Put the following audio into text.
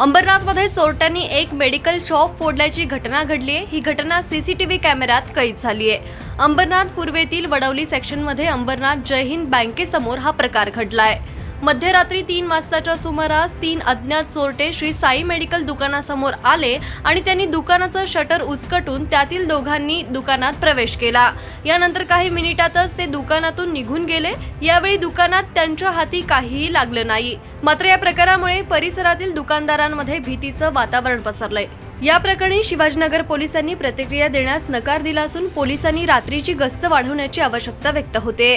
अंबरनाथमध्ये चोरट्यांनी एक मेडिकल शॉप फोडल्याची घटना घडली आहे. ही घटना सीसीटीव्ही कॅमेऱ्यात कैद झाली आहे. अंबरनाथ पूर्वेतील वडवली सेक्शनमध्ये अंबरनाथ जय हिंद बँकेसमोर हा प्रकार घडला आहे. मध्यरात्री तीन वाजताच्या सुमारास तीन अज्ञात चोरटे श्री साई मेडिकल दुकानासमोर आले आणि त्यांनी दुकानाचं शटर उचकटून त्यातील दोघांनी दुकानात प्रवेश केला. यानंतर काही मिनिटातच ते दुकानातून निघून गेले. यावेळी दुकानात त्यांच्या हाती काहीही लागलं नाही. मात्र या प्रकारामुळे परिसरातील दुकानदारांमध्ये भीतीचं वातावरण पसरलंय. या प्रकरणी शिवाजीनगर पोलिसांनी प्रतिक्रिया देण्यास नकार दिला असून पोलिसांनी रात्रीची गस्त वाढवण्याची आवश्यकता व्यक्त होते.